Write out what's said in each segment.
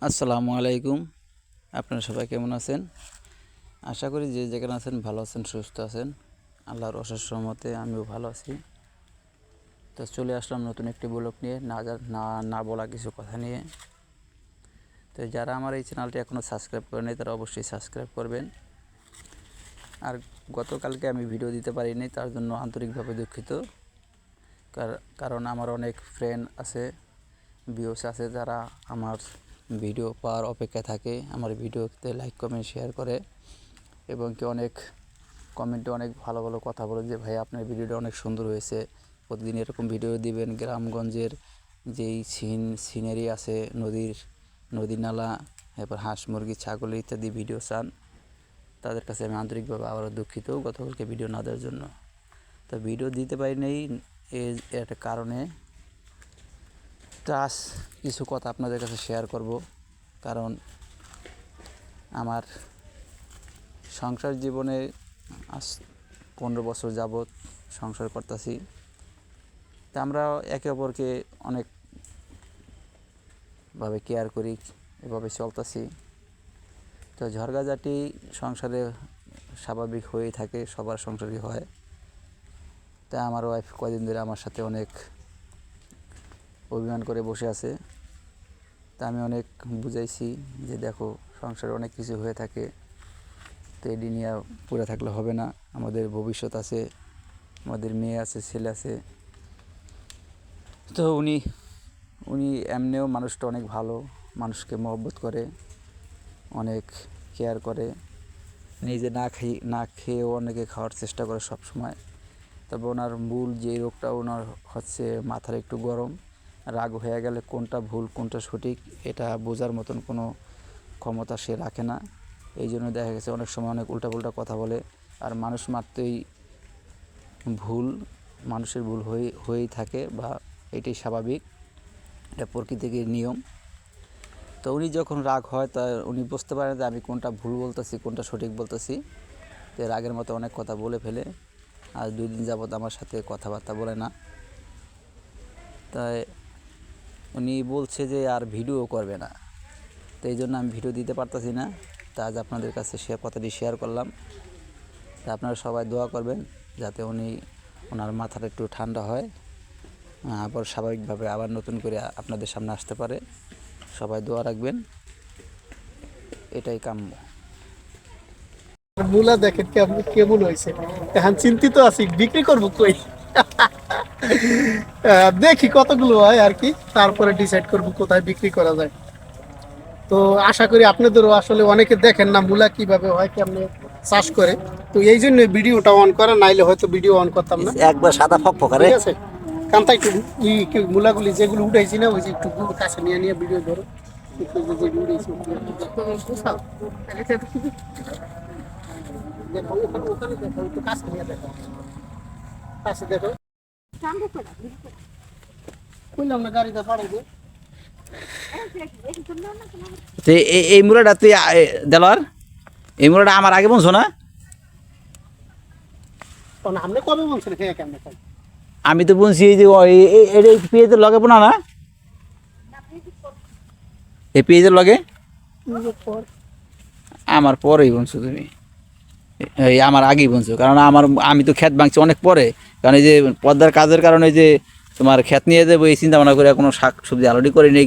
আসসালামু আলাইকুম। আপনারা সবাই কেমন আছেন? আশা করি যে যেখানে আছেন ভালো আছেন, সুস্থ আছেন। আল্লাহর অশেষ রহমতে আমিও ভালো আছি। তো চলে আসলাম নতুন একটি ব্লগ নিয়ে, না না না বলা কিছু কথা নিয়ে। তো যারা আমার এই চ্যানেলটি এখনও সাবস্ক্রাইব করেনি তারা অবশ্যই সাবস্ক্রাইব করবেন। আর গতকালকে আমি ভিডিও দিতে পারিনি তার জন্য আন্তরিকভাবে দুঃখিত। কার- কারণ আমার অনেক ফ্রেন্ড আছে ভিউস আছে, যারা আমার ভিডিও পাওয়ার অপেক্ষা থাকে, আমার ভিডিওতে লাইক কমেন্ট শেয়ার করে এবং কি অনেক কমেন্টে অনেক ভালো ভালো কথা বলে যে, ভাই, আপনার ভিডিওটা অনেক সুন্দর হয়েছে। প্রতিদিন এরকম ভিডিও দিবেন, গ্রামগঞ্জের যেই সিন সিনারি আছে, নদীর, নদী নালা, এরপর হাঁস, মুরগি, ছাগল ইত্যাদি ভিডিও চান, তাদের কাছে আমি আন্তরিকভাবে আবারও দুঃখিত গতকালকে ভিডিও না দেওয়ার জন্য। তো ভিডিও দিতে পারি নাই এই একটা কারণে আজ কিছু কথা আপনাদের কাছে শেয়ার করব। কারণ আমার সংসার জীবনে আজ পনেরো বছর যাবৎ সংসার করতেছি। তা আমরা একে অপরকে অনেকভাবে কেয়ার করি, এভাবে চলতেছি। তো ঝড়গাঝাটি সংসারে স্বাভাবিক হয়েই থাকে, সবার সংসারই হয়। তা আমার ওয়াইফ কদিন ধরে আমার সাথে অনেক অভিমান করে বসে আছে। তা আমি অনেক বুঝাইছি যে দেখো, সংসারে অনেক কিছু হয়ে থাকে। তো এটি নিয়ে পড়ে থাকলে হবে না। আমাদের ভবিষ্যৎ আছে, আমাদের মেয়ে আছে, ছেলে আছে। তো উনি উনি এমনিও মানুষটা অনেক ভালো, মানুষকে মহব্বত করে, অনেক কেয়ার করে। নিজে না খেয়ে, না খেয়েও অনেকে খাওয়ার চেষ্টা করে সব সময় তবে ওনার মূল যে রোগটা ওনার হচ্ছে মাথার একটু গরম। রাগ হয়ে গেলে কোনটা ভুল, কোনটা সঠিক, এটা বোঝার মতন কোনো ক্ষমতা সে রাখে না। এই জন্য দেখা গেছে অনেক সময় অনেক উল্টাপুল্টা কথা বলে আর মানুষ মাত্রই ভুল, মানুষের ভুল হয়ে, হয়েই থাকে বা এটাই স্বাভাবিক, এটা প্রকৃতির নিয়ম। তো উনি যখন রাগ হয় তা উনি বুঝতে পারেন যে আমি কোনটা ভুল বলতেছি, কোনটা সঠিক বলতেছি। তো রাগের মতো অনেক কথা বলে ফেলে, আর দুই দিন যাবৎ আমার সাথে কথাবার্তা বলে না। তাই উনি বলছে যে আর ভিডিও করবে না। তো এই জন্য আমি ভিডিও দিতে পারতেছি না। তা আজ আপনাদের কাছে শেয়ার কথাটি শেয়ার করলাম। তা আপনারা সবাই দোয়া করবেন যাতে উনি ওনার মাথাটা একটু ঠান্ডা হয়। আবার স্বাভাবিকভাবে আবার নতুন করে আপনাদের সামনে আসতে পারে। সবাই দোয়া রাখবেন। এটাই কাম্য। মূলা দেখেন কেমন কেমন হয়েছে। এখন চিন্তিত আছি, বিক্রি করব কই? দেখি কতগুলো হয় আর কি। তারপরে ডিসাইড করব কোথায় বিক্রি করা যায়। তো আশা করি আপনাদেরও আসলে অনেকে দেখেন না মূলা কীভাবে হয় কেমনে চাষ করে। তো এই জন্য ভিডিওটা অন করা নাইলে হয়তো ভিডিও অন করতাম না। একবার সাদা ফক ফকারে ঠিক আছে? কান্তা একটু ই কি মূলাগুলি যেগুলো উঠাইছি না ওই যে একটু কাছে নিয়ে নিয়ে ভিডিও ধরো। দেখো ওখানে ওখানে দেখো একটু কাছে নিয়ে দেখো। কাছে দেখো। কইলাম না তো এই এই মূলাটা তুই দেলার এই মূলাটা আমার আগে বলছো না আমি তো বলছি এই যে এই- পেঁয়াজের লগে না না এই পেঁয়াজের লগে আমার পরেই বলছো তুমি এই আমার আগেই বলছো কারণ আমার আমি তো ক্ষেত ভাঙছি অনেক পরে। কারণ এই যে পদ্মার কাজের কারণে যে তোমার ক্ষেত নিয়ে যাব এই চিন্তা ভাবনা করে কোনো শাক সবজি আলোটি করে নেই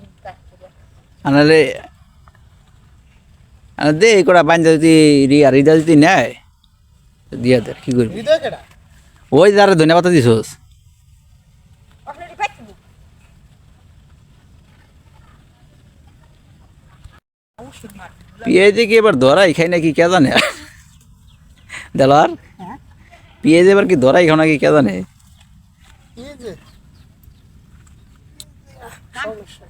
নিমতা আনালে আনা দে এই কটা বাঞ্জা যদি রিয়া রিদা যদি নেয় দিয়া দে কি করবি? ওই যারা ধন্যবাদ দিছোস। পেঁয়াজে কি এবার ধরাই খাই নাকি কে জানে? দেলার হ্যাঁ? পেঁয়াজ এবার কি ধরাই খাও নাকি কে জানে এই যে সমস্যা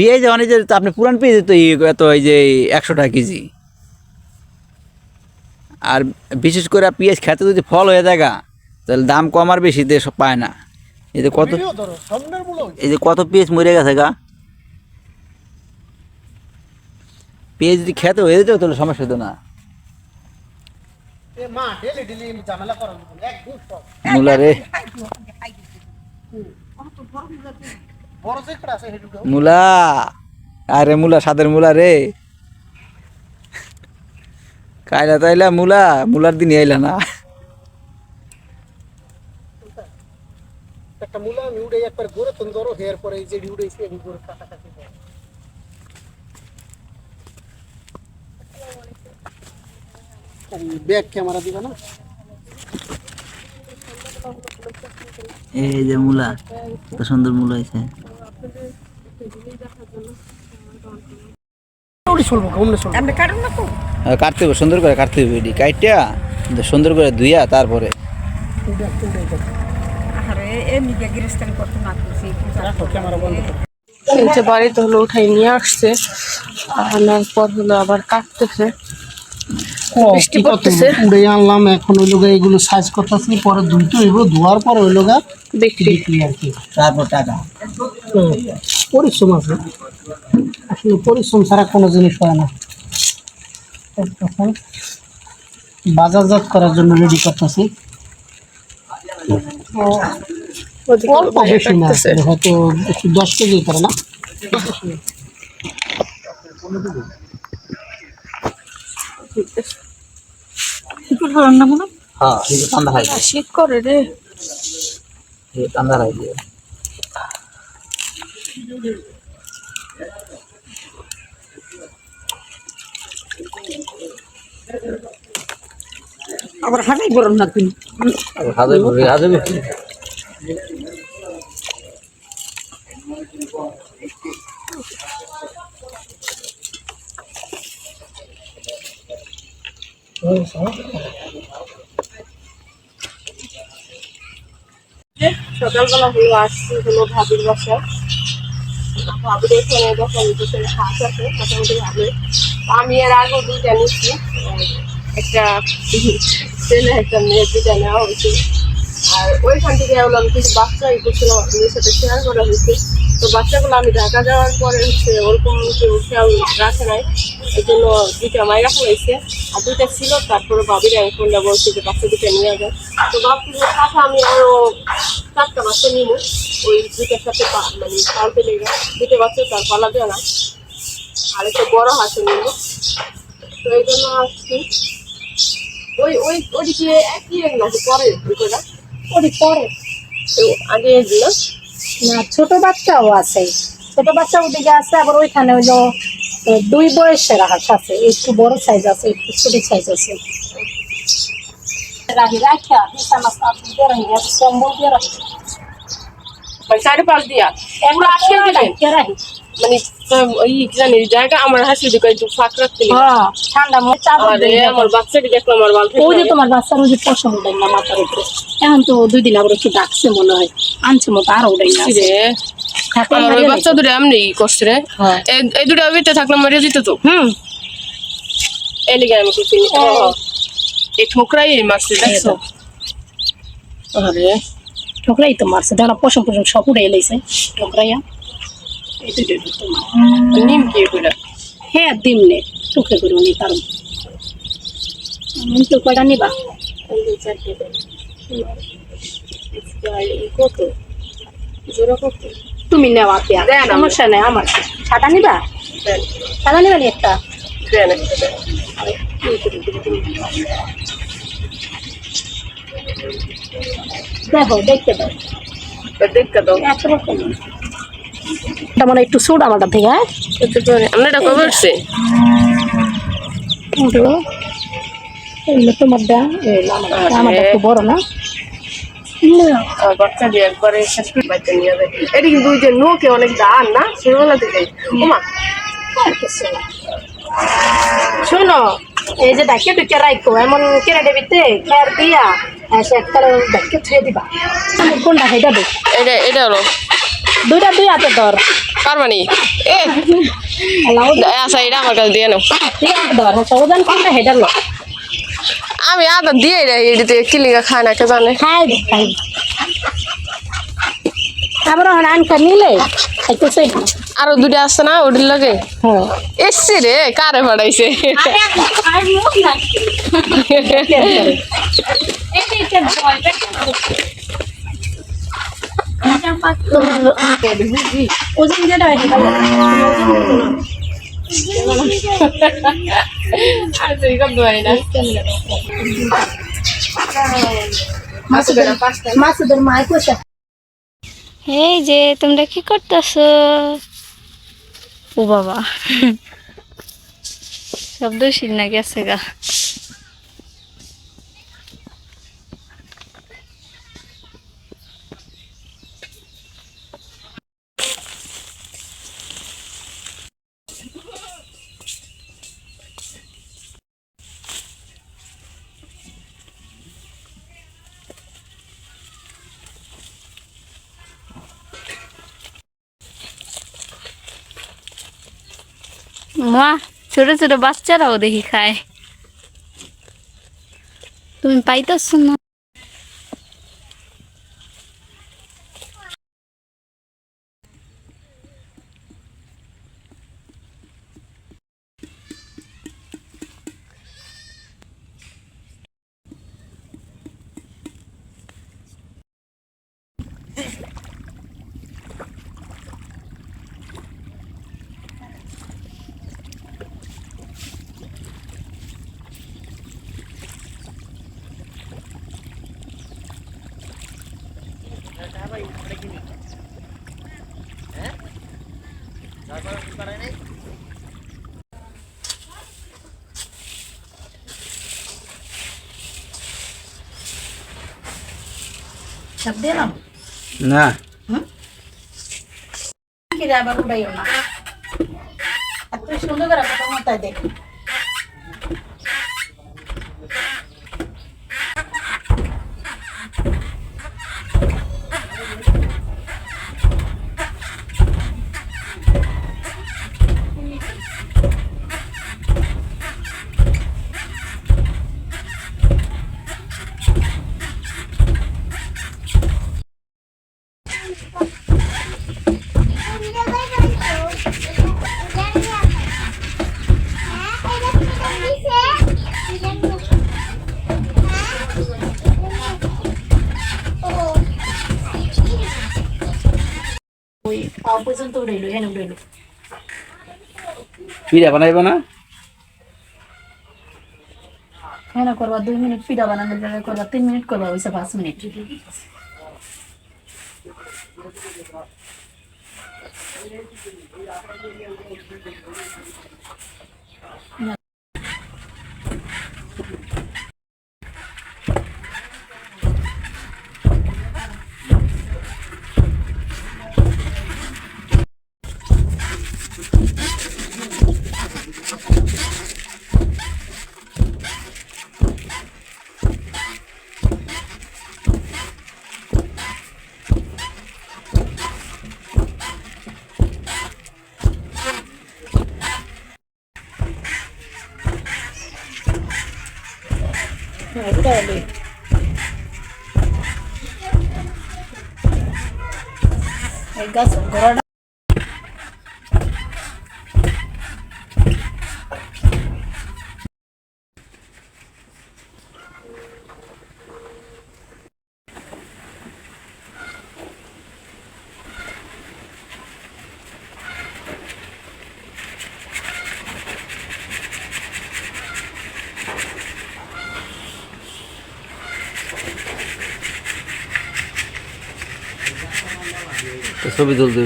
পেঁয়াজ মানে যে তো আপনি পুরান পেঁয়াজ তো এই- এত এই যে একশো টাকা কেজি আর বিশেষ করে পেঁয়াজ খেতে যদি ফল হয়ে যায় গা, তাহলে দাম কম আর বেশি দিয়ে সব পায় না এই যে কত। এই যে কত পেঁয়াজ মরে গেছে গা পেঁয়াজ যদি খেতে হয়ে যেত তাহলে সমস্যা হতো না মূলা রে মুলা। আরে মূলা সাদের মূলা রে। কাইলা তাইলা মূলা মূলার দিন আইলা না। একটা মূলা আমি উড়ে একবার ঘুরে তুমি ধরো হেয়ার পরে এই যে উড়েছে আমি ঘুরে কাটাকাটি ব্যাক ক্যামেরা দিবা না? এই যে মূলা কত সুন্দর মূলা হয়েছে ওটি চলবো কমনে চলবো আপনি কাটুন না তো কাটতে হবে সুন্দর করে কাটতে হবে এটি। কাইটা সুন্দর করে ধুইয়া তারপরে। যে বাড়িতে হলো উঠাই নিয়ে আসছে। আনার পর হলো আবার কাটতেছে। বৃষ্টি পড়তেছে। উড়ে আনলাম এখন ওই লোক এগুলো সাইজ করতেছি পরে ধুইতে হইব ধোয়ার পর ওই লোক বিক্রি। বিক্রি আর কি। তারপর টাকা। পরিশ্রম আছে। আসলে পরিশ্রম ছাড়া কোনো জিনিস হয় না। বাজারজাত করার জন্য রেডি করতেছি। অল্প বেশি না হয়তো একটু দশ কেজি করে না। রান্না মনে হ্যাঁ শীত করে রে। ঠান্ডা দিয়ে আবার হাঁটাই গরম না তুমি। হাজার হাজার সকালবেলা হলো আসছি হলো ভাবির বাসায়। ভাবির এখানে যখন দুটো হাঁস আছে মোটামুটি ভাবে আমি এর আগেও দুইটা নিচ্ছি একটা ছেলে একটা মেয়ে দুইটা নেওয়া হয়েছে আর ওইখান থেকে হলো আমি কিছু বাচ্চা ই করছিলাম আপনাদের সাথে শেয়ার করা হয়েছে তো বাচ্চাগুলো আমি ঢাকা যাওয়ার পরে হচ্ছে ওরকম কেউ খেয়াল রাখে নাই এই জন্য দুইটা মায়েরা ফেলাইছে। আর দুইটা ছিল তারপরে আমি ফোনটা বলছি যে বাচ্চা দুইটা নিয়ে যাবে। তো ভাবছি সাথে আমি আরও চারটা বাচ্চা নিব ওই দুইটার সাথে মানে পালতে লেগে দুটো বাচ্চা তার পালা দেয় না। আর একটা বড় হাঁসও নিব তো এই জন্য আসছি। ওই ওই ওদিকে একই রেঞ্জ নাকি পরে দুটোটা ওটি পরে তো আগে এগুলো না ছোট বাচ্চাও আছে। ছোট বাচ্চা ওদিকে আছে আবার ওইখানে হইল দুই বয়সের হাঁস আছে। একটু বড় সাইজ আছে একটু ছোট সাইজ আছে। চারি পাঁচ দিয়া। এগুলো রাহি মানে জায়গা আমার হাসি দিকে একটু ফাঁক রাখতে হ্যাঁ ঠান্ডা আরে আমার বাচ্চাকে দেখলাম আমার বাল ওই যে তোমার বাচ্চার ওই যে পছন্দ দেয় না মাথার উপরে। এখন তো দুই দিন আবার একটু ডাকছে মনে হয়। আনছে মতো আরও ওটাই না রে আমার ওই বাচ্চা দুটো এমনি করছে রে। হ্যাঁ। এই- দুটো থাকলে মরে যেত তো। হুম। এই লিগে আমি কিছু এই ঠোকরাই এই মারছে দেখছ আরে। ঠোকরাই তো মারছে। দেখো পশম পশম সব উড়ে এলাইছে। ঠোকরাইয়া। এই দুইটাই তো নিম কি করে হ্যাঁ দিমনে চোখে করে নি কারণ আমি তো কয়টা নিবা কত জোড়া কত তুমি নেওয়া পেয়া। সমস্যা নেই আমার সাদা নিবা সাদা নিবা নি একটা। দেখো দেখতে দাও তা দেখা দাও একরকম এটা মানে একটু সুট আমারটা থেকে হ্যাঁ? আমরা এটা কবে উঠছে এগুলো এগুলো তোমার দা এগুলো আমার আরে। আমারটা একটু বড় না? না, বাচ্চা দিয়ে একবারে বাচ্চা নিয়ে যায় এটা কিন্তু ওই যে নোকে অনেক দান না? থেকে ওমা শোনো এই যে ডাকে টুকে রাখো এমন কেড়ে দেবিতে খেয়ার দিয়া। সে একটা ডাকে থুয়ে দিবা। কোনটা হেঁটে দেব এটা এটা হলো। দুইটা দুই হাতে ধর কার মানে? এ আচ্ছা এটা আমার কাছে দিয়ে নাও আছে ধর সবদান কোনটা হেঁটে লো? আমি আদা দিয়ে রে এটাতে কিলিগা খায় না কে জানে খাই খাই। আমার আনকা নিলে। একটু সেই আরও দুটা আছে না ওটির লগে। এসছে রে কারে পাঠাইছে ওজন যেটা হয় সেটা বলো। আর তুই কত হয় না মাসুদের কইছে এই যে তোমরা কি করতেছো? ও বাবা। শব্দ শিল না গেছে গা। ছোট ছোট বাচ্চারাও দেখি খায়। তুমি পাইতেছ না। শব্দ এলাম না। কি রে আবার উড়াইও না। আর তুই সুন্দর করে কথা মাথায় দেখ। পর্যন্ত উড়াইলো এনে উড়াইলো পিঠা বানাইব না? হ্যাঁ করবা দুই মিনিট পিঠা বানানোর জায়গায় করবা তিন মিনিট করবা ওইসব পাঁচ মিনিট। হ্যাঁ উড়াইলো এই ছবি তুলতে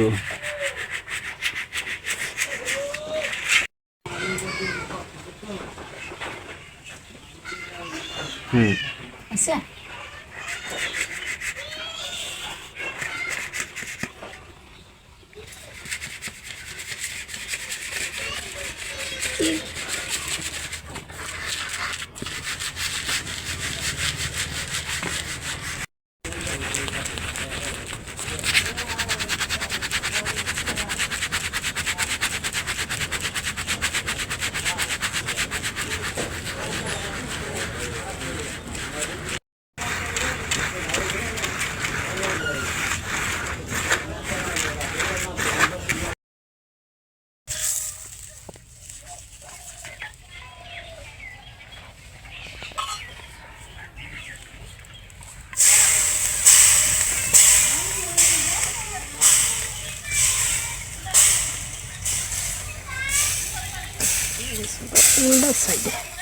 くださいね